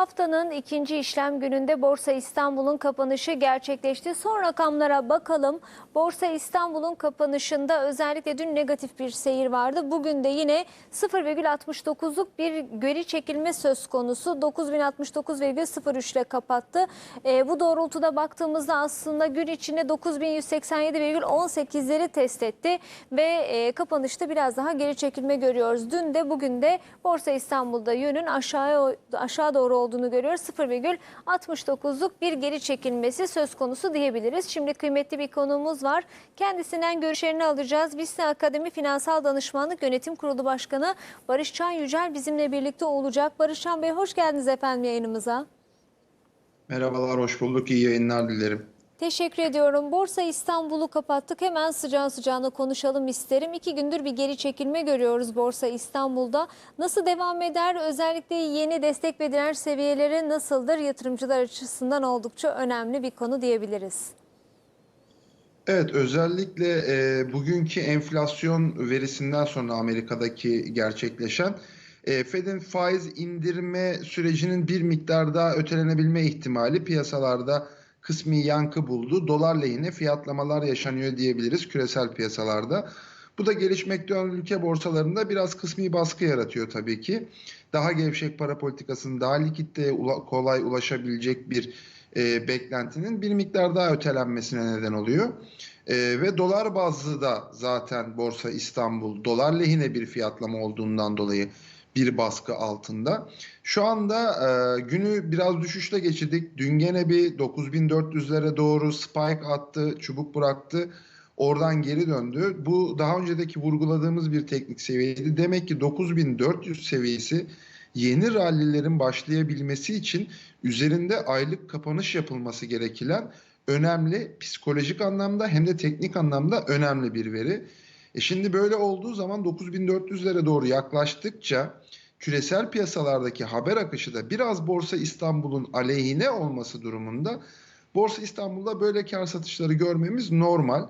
Haftanın ikinci işlem gününde Borsa İstanbul'un kapanışı gerçekleşti. Son rakamlara bakalım. Borsa İstanbul'un kapanışında özellikle dün negatif bir seyir vardı. Bugün de yine 0,69'luk bir geri çekilme söz konusu. 9069,03 ile kapattı. Ee, bu doğrultuda baktığımızda aslında gün içinde 9187,18'leri test etti ve e, kapanışta biraz daha geri çekilme görüyoruz. Dün de bugün de Borsa İstanbul'da yönün aşağıya aşağı doğru olduğunu görüyoruz. 0,69'luk bir geri çekilmesi söz konusu diyebiliriz. Şimdi kıymetli bir konuğumuz var. Kendisinden görüşlerini alacağız. Vista Akademi Finansal Danışmanlık Yönetim Kurulu Başkanı Barışcan Yücel bizimle birlikte olacak. Barışcan Bey hoş geldiniz efendim yayınımıza. Merhabalar, hoş bulduk. İyi yayınlar dilerim. Teşekkür ediyorum. Borsa İstanbul'u kapattık. Hemen sıcağı sıcağına konuşalım isterim. İki gündür bir geri çekilme görüyoruz Borsa İstanbul'da. Nasıl devam eder? Özellikle yeni destek ve direnç seviyeleri nasıldır? Yatırımcılar açısından oldukça önemli bir konu diyebiliriz. Evet, özellikle e, bugünkü enflasyon verisinden sonra Amerika'daki gerçekleşen e, Fed'in faiz indirme sürecinin bir miktar daha ötelenebilme ihtimali piyasalarda kısmi yankı buldu. Dolar lehine fiyatlamalar yaşanıyor diyebiliriz küresel piyasalarda. Bu da gelişmekte olan ülke borsalarında biraz kısmi baskı yaratıyor tabii ki. Daha gevşek para politikasının daha likitte kolay ulaşabilecek bir e, beklentinin bir miktar daha ötelenmesine neden oluyor. E, ve dolar bazlı da zaten Borsa İstanbul dolar lehine bir fiyatlama olduğundan dolayı bir baskı altında. Şu anda e, günü biraz düşüşle geçirdik. Dün gene bir 9400'lere doğru spike attı, çubuk bıraktı. Oradan geri döndü. Bu daha öncedeki vurguladığımız bir teknik seviyeydi. Demek ki 9400 seviyesi yeni rallilerin başlayabilmesi için üzerinde aylık kapanış yapılması gereken önemli psikolojik anlamda hem de teknik anlamda önemli bir veri. E şimdi böyle olduğu zaman 9400'lere doğru yaklaştıkça küresel piyasalardaki haber akışı da biraz Borsa İstanbul'un aleyhine olması durumunda Borsa İstanbul'da böyle kar satışları görmemiz normal.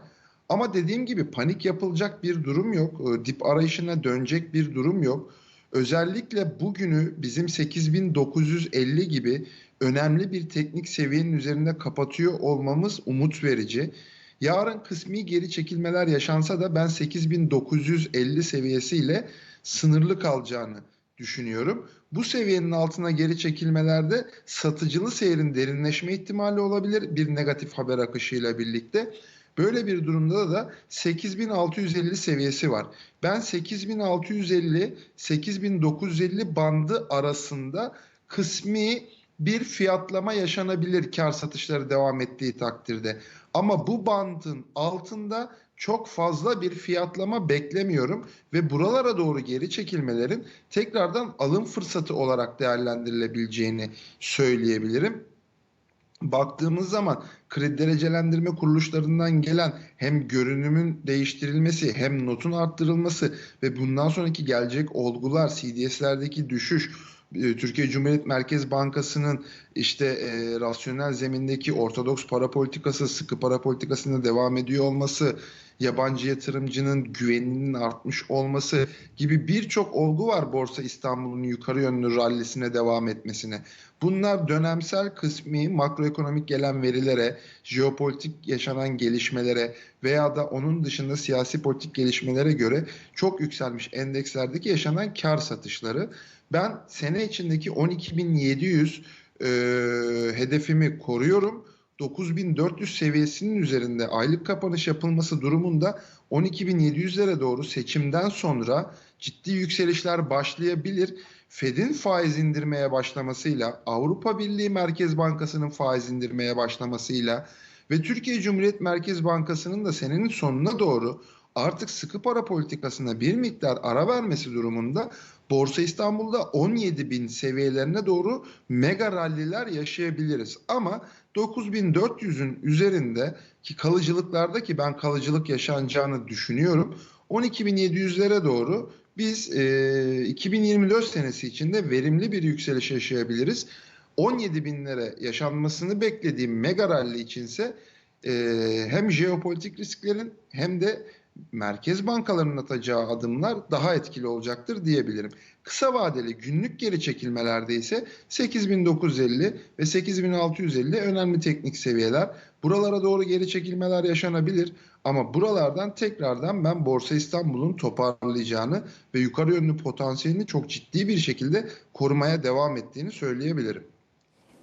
Ama dediğim gibi panik yapılacak bir durum yok. E, dip arayışına dönecek bir durum yok. Özellikle bugünü bizim 8950 gibi önemli bir teknik seviyenin üzerinde kapatıyor olmamız umut verici. Yarın kısmi geri çekilmeler yaşansa da ben 8950 seviyesiyle sınırlı kalacağını düşünüyorum. Bu seviyenin altına geri çekilmelerde satıcılı seyrin derinleşme ihtimali olabilir bir negatif haber akışıyla birlikte. Böyle bir durumda da 8650 seviyesi var. Ben 8650 8950 bandı arasında kısmi bir fiyatlama yaşanabilir kar satışları devam ettiği takdirde. Ama bu bandın altında çok fazla bir fiyatlama beklemiyorum ve buralara doğru geri çekilmelerin tekrardan alım fırsatı olarak değerlendirilebileceğini söyleyebilirim. Baktığımız zaman kredi derecelendirme kuruluşlarından gelen hem görünümün değiştirilmesi hem notun arttırılması ve bundan sonraki gelecek olgular CDS'lerdeki düşüş Türkiye Cumhuriyet Merkez Bankası'nın işte e, rasyonel zemindeki ortodoks para politikası, sıkı para politikasında devam ediyor olması, yabancı yatırımcının güveninin artmış olması gibi birçok olgu var Borsa İstanbul'un yukarı yönlü rallisine devam etmesine. Bunlar dönemsel kısmi makroekonomik gelen verilere, jeopolitik yaşanan gelişmelere veya da onun dışında siyasi politik gelişmelere göre çok yükselmiş endekslerdeki yaşanan kar satışları. Ben sene içindeki 12.700 e, hedefimi koruyorum. 9400 seviyesinin üzerinde aylık kapanış yapılması durumunda 12.700'lere doğru seçimden sonra ciddi yükselişler başlayabilir. Fed'in faiz indirmeye başlamasıyla, Avrupa Birliği Merkez Bankası'nın faiz indirmeye başlamasıyla ve Türkiye Cumhuriyet Merkez Bankası'nın da senenin sonuna doğru artık sıkı para politikasına bir miktar ara vermesi durumunda Borsa İstanbul'da 17 bin seviyelerine doğru mega ralliler yaşayabiliriz. Ama 9400'ün üzerinde ki kalıcılıklarda ki ben kalıcılık yaşanacağını düşünüyorum. 12.700'lere doğru biz e, 2024 senesi içinde verimli bir yükseliş yaşayabiliriz. 17 binlere yaşanmasını beklediğim mega rally içinse e, hem jeopolitik risklerin hem de merkez bankalarının atacağı adımlar daha etkili olacaktır diyebilirim. Kısa vadeli günlük geri çekilmelerde ise 8950 ve 8650 önemli teknik seviyeler. Buralara doğru geri çekilmeler yaşanabilir ama buralardan tekrardan ben Borsa İstanbul'un toparlayacağını ve yukarı yönlü potansiyelini çok ciddi bir şekilde korumaya devam ettiğini söyleyebilirim.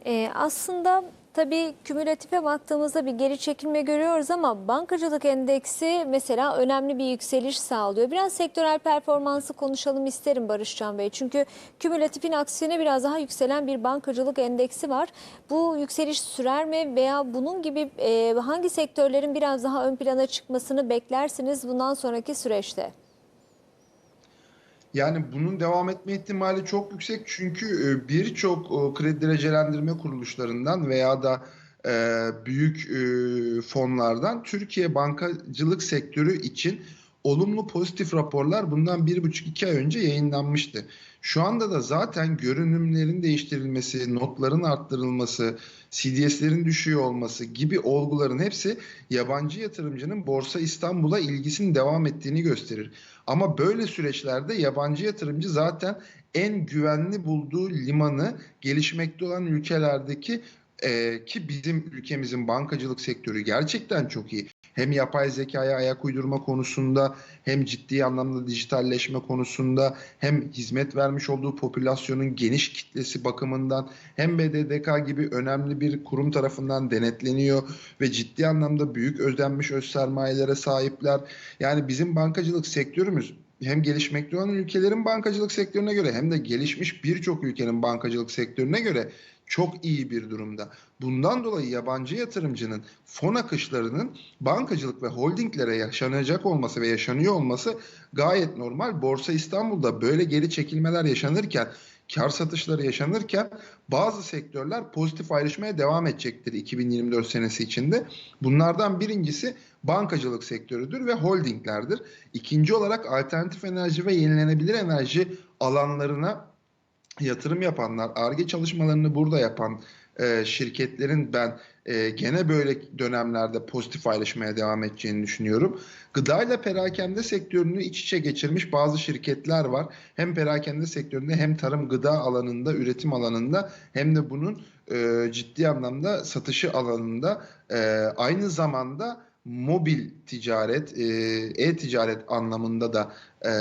Ee, aslında tabii kümülatife baktığımızda bir geri çekilme görüyoruz ama bankacılık endeksi mesela önemli bir yükseliş sağlıyor. Biraz sektörel performansı konuşalım isterim Barışcan Bey. Çünkü kümülatifin aksine biraz daha yükselen bir bankacılık endeksi var. Bu yükseliş sürer mi veya bunun gibi e, hangi sektörlerin biraz daha ön plana çıkmasını beklersiniz bundan sonraki süreçte? Yani bunun devam etme ihtimali çok yüksek çünkü e, birçok kredi derecelendirme kuruluşlarından veya da e, büyük e, fonlardan Türkiye bankacılık sektörü için olumlu pozitif raporlar bundan bir buçuk iki ay önce yayınlanmıştı. Şu anda da zaten görünümlerin değiştirilmesi, notların arttırılması, CDS'lerin düşüyor olması gibi olguların hepsi yabancı yatırımcının Borsa İstanbul'a ilgisinin devam ettiğini gösterir. Ama böyle süreçlerde yabancı yatırımcı zaten en güvenli bulduğu limanı gelişmekte olan ülkelerdeki e, ki bizim ülkemizin bankacılık sektörü gerçekten çok iyi. Hem yapay zekaya ayak uydurma konusunda hem ciddi anlamda dijitalleşme konusunda hem hizmet vermiş olduğu popülasyonun geniş kitlesi bakımından hem BDDK gibi önemli bir kurum tarafından denetleniyor ve ciddi anlamda büyük ödenmiş öz sermayelere sahipler. Yani bizim bankacılık sektörümüz hem gelişmekte olan ülkelerin bankacılık sektörüne göre hem de gelişmiş birçok ülkenin bankacılık sektörüne göre çok iyi bir durumda. Bundan dolayı yabancı yatırımcının fon akışlarının bankacılık ve holdinglere yaşanacak olması ve yaşanıyor olması gayet normal. Borsa İstanbul'da böyle geri çekilmeler yaşanırken kar satışları yaşanırken bazı sektörler pozitif ayrışmaya devam edecektir 2024 senesi içinde. Bunlardan birincisi bankacılık sektörüdür ve holdinglerdir. İkinci olarak alternatif enerji ve yenilenebilir enerji alanlarına yatırım yapanlar, ARGE çalışmalarını burada yapan e, şirketlerin ben e, gene böyle dönemlerde pozitif ayrışmaya devam edeceğini düşünüyorum. Gıda ile perakende sektörünü iç içe geçirmiş bazı şirketler var. Hem perakende sektöründe hem tarım gıda alanında, üretim alanında hem de bunun e, ciddi anlamda satışı alanında e, aynı zamanda mobil ticaret, e, e-ticaret anlamında da e,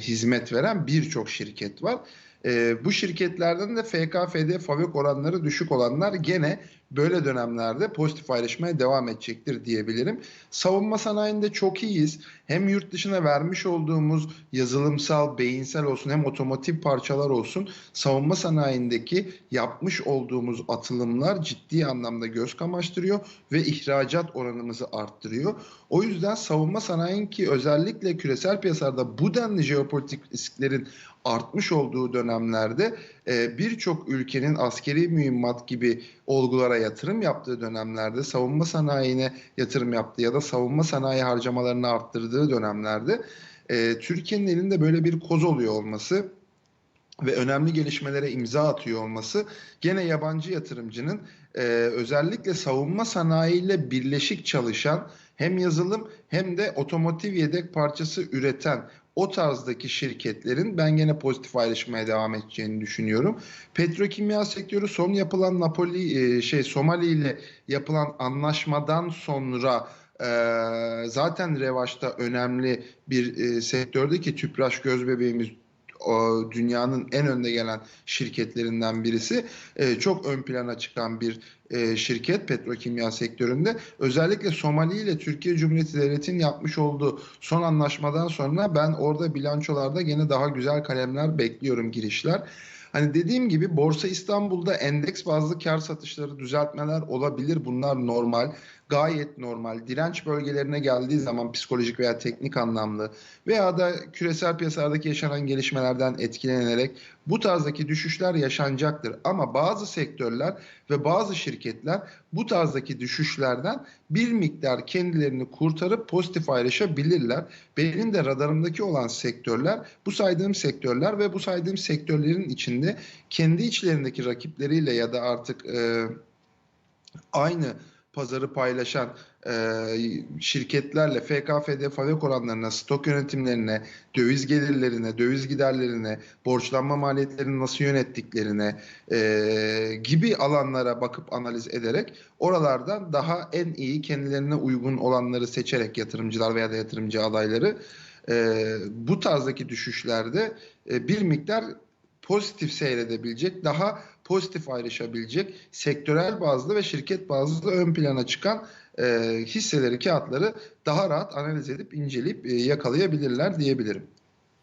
hizmet veren birçok şirket var. E, bu şirketlerden de FKFD, FAVÖK oranları düşük olanlar gene böyle dönemlerde pozitif ayrışmaya devam edecektir diyebilirim. Savunma sanayinde çok iyiyiz. Hem yurt dışına vermiş olduğumuz yazılımsal, beyinsel olsun hem otomotiv parçalar olsun savunma sanayindeki yapmış olduğumuz atılımlar ciddi anlamda göz kamaştırıyor ve ihracat oranımızı arttırıyor. O yüzden savunma sanayinin ki özellikle küresel piyasalarda bu denli jeopolitik risklerin artmış olduğu dönemlerde e, birçok ülkenin askeri mühimmat gibi olgulara yatırım yaptığı dönemlerde savunma sanayine yatırım yaptığı ya da savunma sanayi harcamalarını arttırdığı dönemlerde e, Türkiye'nin elinde böyle bir koz oluyor olması ve önemli gelişmelere imza atıyor olması gene yabancı yatırımcının e, özellikle savunma sanayiyle birleşik çalışan hem yazılım hem de otomotiv yedek parçası üreten o tarzdaki şirketlerin ben gene pozitif ayrışmaya devam edeceğini düşünüyorum. Petrokimya sektörü son yapılan Napoli şey Somali ile yapılan anlaşmadan sonra e, zaten revaçta önemli bir e, sektörde ki Tüpraş göz bebeğimiz o dünyanın en önde gelen şirketlerinden birisi. E, çok ön plana çıkan bir e, şirket petrokimya sektöründe. Özellikle Somali ile Türkiye Cumhuriyeti Devleti'nin yapmış olduğu son anlaşmadan sonra ben orada bilançolarda gene daha güzel kalemler bekliyorum girişler. Hani dediğim gibi Borsa İstanbul'da endeks bazlı kar satışları düzeltmeler olabilir. Bunlar normal, gayet normal. Direnç bölgelerine geldiği zaman psikolojik veya teknik anlamlı veya da küresel piyasalardaki yaşanan gelişmelerden etkilenerek bu tarzdaki düşüşler yaşanacaktır. Ama bazı sektörler ve bazı şirketler bu tarzdaki düşüşlerden bir miktar kendilerini kurtarıp pozitif ayrışabilirler. Benim de radarımdaki olan sektörler bu saydığım sektörler ve bu saydığım sektörlerin içinde kendi içlerindeki rakipleriyle ya da artık e, aynı pazarı paylaşan e, şirketlerle FKFD FAVÖK oranlarına, stok yönetimlerine, döviz gelirlerine, döviz giderlerine, borçlanma maliyetlerini nasıl yönettiklerine e, gibi alanlara bakıp analiz ederek oralardan daha en iyi kendilerine uygun olanları seçerek yatırımcılar veya da yatırımcı adayları e, bu tarzdaki düşüşlerde e, bir miktar pozitif seyredebilecek, daha pozitif ayrışabilecek, sektörel bazlı ve şirket bazlı ön plana çıkan e, hisseleri, kağıtları daha rahat analiz edip inceleyip e, yakalayabilirler diyebilirim.